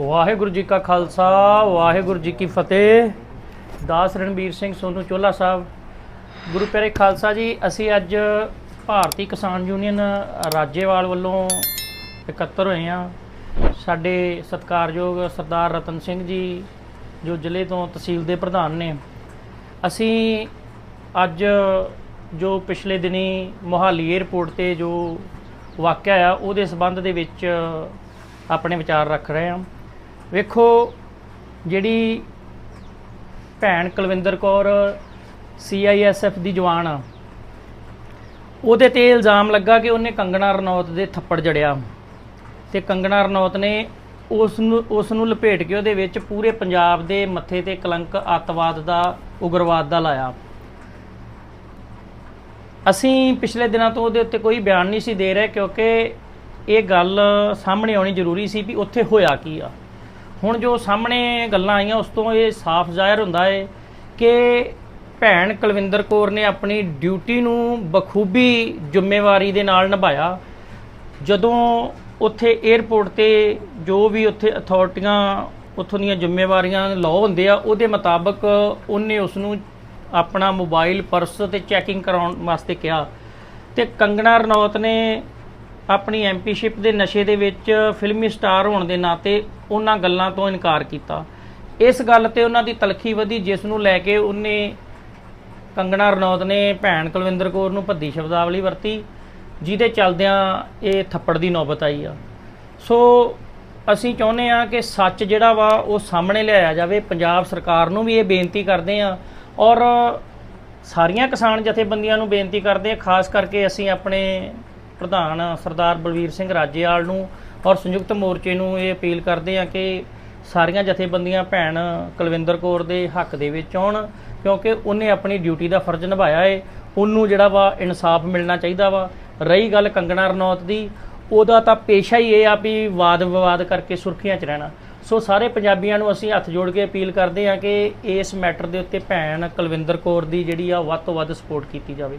ਵਾਹਿਗੁਰੂ ਜੀ ਕਾ ਖਾਲਸਾ, ਵਾਹਿਗੁਰੂ ਜੀ ਕੀ ਫਤਿਹ। ਦਾਸ ਰਣਬੀਰ ਸਿੰਘ ਸੋਨੂ ਚੋਲਾ ਸਾਹਿਬ। ਗੁਰੂ ਪਿਆਰੇ ਖਾਲਸਾ ਜੀ, ਅਸੀਂ ਅੱਜ ਭਾਰਤੀ ਕਿਸਾਨ ਯੂਨੀਅਨ ਰਾਜੇਵਾਲ ਵੱਲੋਂ ਇਕੱਤਰ ਹੋਏ ਹਾਂ। ਸਾਡੇ ਸਤਿਕਾਰਯੋਗ ਸਰਦਾਰ ਰਤਨ ਸਿੰਘ ਜੀ, ਜੋ ਜ਼ਿਲ੍ਹੇ ਤੋਂ ਤਹਿਸੀਲ ਦੇ ਪ੍ਰਧਾਨ ਨੇ। ਅਸੀਂ ਅੱਜ ਜੋ ਪਿਛਲੇ ਦਿਨੀ ਮੋਹਾਲੀ 에ਅਰਪੋਰਟ ਤੇ ਜੋ ਵਾਕਿਆ ਆ, ਉਹਦੇ ਸਬੰਧ ਦੇ ਵਿੱਚ ਆਪਣੇ ਵਿਚਾਰ ਰੱਖ ਰਹੇ ਹਾਂ। ਵੇਖੋ ਜਿਹੜੀ ਭੈਣ ਕੁਲਵਿੰਦਰ ਕੌਰ ਸੀਆਈਐਸਐਫ ਦੀ ਜਵਾਨ ਆ, ਉਹਦੇ ਤੇ ਇਲਜ਼ਾਮ ਲੱਗਾ ਕਿ ਉਹਨੇ ਕੰਗਣਾ ਰਣੌਤ ਦੇ ਥੱਪੜ ਜੜਿਆ ਤੇ ਕੰਗਣਾ ਰਣੌਤ ਨੇ ਉਸ ਨੂੰ ਉਸ ਨੂੰ ਲਪੇਟ ਕੇ ਉਹਦੇ ਵਿੱਚ ਪੂਰੇ ਪੰਜਾਬ ਦੇ ਮੱਥੇ ਤੇ ਕਲੰਕ ਅੱਤਵਾਦ ਦਾ, ਉਗਰਵਾਦ ਦਾ ਲਾਇਆ। ਅਸੀਂ ਪਿਛਲੇ ਦਿਨਾਂ ਤੋਂ ਉਹਦੇ ਉੱਤੇ ਕੋਈ ਬਿਆਨ ਨਹੀਂ ਸੀ ਦੇ ਰਹੇ ਕਿਉਂਕਿ ਇਹ ਗੱਲ ਸਾਹਮਣੇ ਆਉਣੀ ਜ਼ਰੂਰੀ ਸੀ ਵੀ ਉੱਥੇ ਹੋਇਆ ਕੀ ਆ। ਹੁਣ ਜੋ ਸਾਹਮਣੇ ਗੱਲਾਂ ਆਈਆਂ, ਉਸ ਤੋਂ ਇਹ ਸਾਫ਼ ਜ਼ਾਹਿਰ ਹੁੰਦਾ ਹੈ ਕਿ ਭੈਣ ਕੁਲਵਿੰਦਰ ਕੌਰ ਨੇ ਆਪਣੀ ਡਿਊਟੀ ਨੂੰ ਬਖੂਬੀ ਜ਼ਿੰਮੇਵਾਰੀ ਦੇ ਨਾਲ ਨਿਭਾਇਆ। ਜਦੋਂ ਉੱਥੇ 에ਅਰਪੋਰਟ ਤੇ ਜੋ ਵੀ ਉੱਥੇ ਅਥਾਰਟੀਆਂ, ਉੱਥੋਂ ਦੀਆਂ ਜ਼ਿੰਮੇਵਾਰੀਆਂ ਲਾਅ ਹੁੰਦੇ ਆ, ਉਹਦੇ ਮੁਤਾਬਕ ਉਹਨੇ ਉਸ ਨੂੰ ਆਪਣਾ ਮੋਬਾਈਲ ਪਰਸ ਤੇ ਚੈਕਿੰਗ ਕਰਾਉਣ ਵਾਸਤੇ ਕਿਹਾ। ਤੇ ਕੰਗਣਾ ਰਣੌਤ ਨੇ ਆਪਣੀ ਐਮਪੀਸ਼ਿਪ ਦੇ ਨਸ਼ੇ ਦੇ ਵਿੱਚ ਫਿਲਮੀ ਸਟਾਰ ਹੋਣ ਦੇ ਨਾਤੇ ਉਹਨਾਂ ਗੱਲਾਂ ਤੋਂ ਇਨਕਾਰ ਕੀਤਾ। ਇਸ ਗੱਲ ਤੇ ਉਹਨਾਂ ਦੀ ਤਲਖੀ ਵਧੀ, ਜਿਸ ਨੂੰ ਲੈ ਕੇ ਉਹਨੇ ਕੰਗਣਾ ਰਣੌਤ ਨੇ ਭੈਣ ਕੁਲਵਿੰਦਰ ਕੌਰ ਨੂੰ ਭੱਦੀ ਸ਼ਬਦਾਵਲੀ ਵਰਤੀ, ਜਿਹਦੇ ਚਲਦਿਆਂ ਇਹ ਥੱਪੜ ਦੀ ਨੌਬਤ ਆਈ ਆ। ਸੋ ਅਸੀਂ ਚਾਹੁੰਦੇ ਆ ਕਿ ਸੱਚ ਜਿਹੜਾ ਵਾ ਉਹ ਸਾਹਮਣੇ ਲਿਆਇਆ ਜਾਵੇ। ਪੰਜਾਬ ਸਰਕਾਰ ਨੂੰ ਵੀ ਇਹ ਬੇਨਤੀ ਕਰਦੇ ਆ ਔਰ ਸਾਰੀਆਂ ਕਿਸਾਨ ਜਥੇਬੰਦੀਆਂ ਨੂੰ ਬੇਨਤੀ ਕਰਦੇ ਆ ਖਾਸ ਕਰਕੇ ਅਸੀਂ ਆਪਣੇ ਪ੍ਰਧਾਨ ਸਰਦਾਰ ਬਲਵੀਰ ਸਿੰਘ ਰਾਜੇਵਾਲ ਨੂੰ ਔਰ ਸੰਯੁਕਤ ਮੋਰਚੇ ਨੂੰ ਇਹ ਅਪੀਲ ਕਰਦੇ ਆ ਕਿ ਸਾਰੀਆਂ ਜਥੇਬੰਦੀਆਂ ਭੈਣ ਕੁਲਵਿੰਦਰ ਕੌਰ ਦੇ ਹੱਕ ਦੇ ਵਿੱਚ ਆਉਣ, ਕਿਉਂਕਿ ਉਹਨੇ ਆਪਣੀ ਡਿਊਟੀ ਦਾ ਫਰਜ਼ ਨਿਭਾਇਆ ਏ। ਉਹਨੂੰ ਜਿਹੜਾ ਵਾ ਇਨਸਾਫ ਮਿਲਣਾ ਚਾਹੀਦਾ ਵਾ। ਰਹੀ ਗੱਲ ਕੰਗਣਾ ਰਣੌਤ ਦੀ, ਉਹਦਾ ਤਾਂ ਪੇਸ਼ਾ ਹੀ ਇਹ ਆ ਵੀ ਵਾਦ ਵਿਵਾਦ ਕਰਕੇ ਸੁਰਖੀਆਂ 'ਚ ਰਹਿਣਾ। ਸੋ ਸਾਰੇ ਪੰਜਾਬੀਆਂ ਨੂੰ ਅਸੀਂ ਹੱਥ ਜੋੜ ਕੇ ਅਪੀਲ ਕਰਦੇ ਹਾਂ ਕਿ ਇਸ ਮੈਟਰ ਦੇ ਉੱਤੇ ਭੈਣ ਕੁਲਵਿੰਦਰ ਕੌਰ ਦੀ ਜਿਹੜੀ ਆ ਵੱਧ ਤੋਂ ਵੱਧ ਸਪੋਰਟ ਕੀਤੀ ਜਾਵੇ।